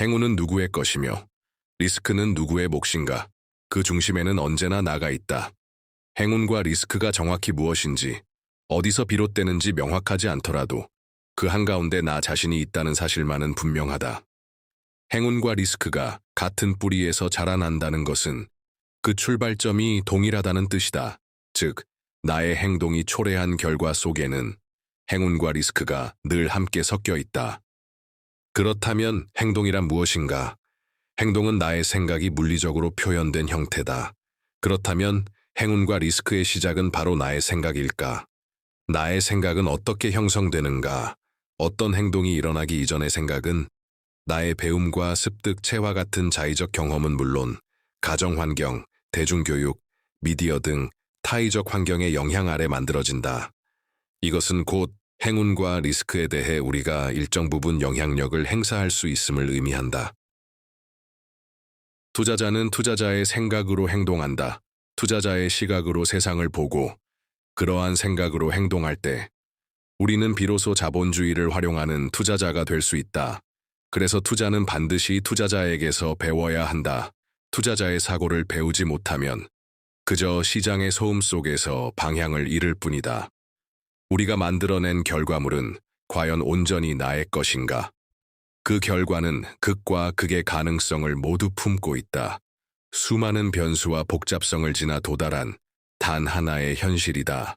행운은 누구의 것이며 리스크는 누구의 몫인가? 그 중심에는 언제나 나가 있다. 행운과 리스크가 정확히 무엇인지, 어디서 비롯되는지 명확하지 않더라도 그 한가운데 나 자신이 있다는 사실만은 분명하다. 행운과 리스크가 같은 뿌리에서 자라난다는 것은 그 출발점이 동일하다는 뜻이다. 즉, 나의 행동이 초래한 결과 속에는 행운과 리스크가 늘 함께 섞여 있다. 그렇다면 행동이란 무엇인가? 행동은 나의 생각이 물리적으로 표현된 형태다. 그렇다면 행운과 리스크의 시작은 바로 나의 생각일까? 나의 생각은 어떻게 형성되는가? 어떤 행동이 일어나기 이전의 생각은 나의 배움과 습득, 체화 같은 자의적 경험은 물론 가정 환경, 대중교육, 미디어 등 타의적 환경의 영향 아래 만들어진다. 이것은 곧 행운과 리스크에 대해 우리가 일정 부분 영향력을 행사할 수 있음을 의미한다. 투자자는 투자자의 생각으로 행동한다. 투자자의 시각으로 세상을 보고 그러한 생각으로 행동할 때 우리는 비로소 자본주의를 활용하는 투자자가 될 수 있다. 그래서 투자는 반드시 투자자에게서 배워야 한다. 투자자의 사고를 배우지 못하면 그저 시장의 소음 속에서 방향을 잃을 뿐이다. 우리가 만들어낸 결과물은 과연 온전히 나의 것인가? 그 결과는 극과 극의 가능성을 모두 품고 있다. 수많은 변수와 복잡성을 지나 도달한 단 하나의 현실이다.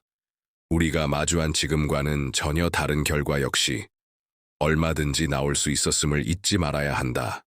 우리가 마주한 지금과는 전혀 다른 결과 역시 얼마든지 나올 수 있었음을 잊지 말아야 한다.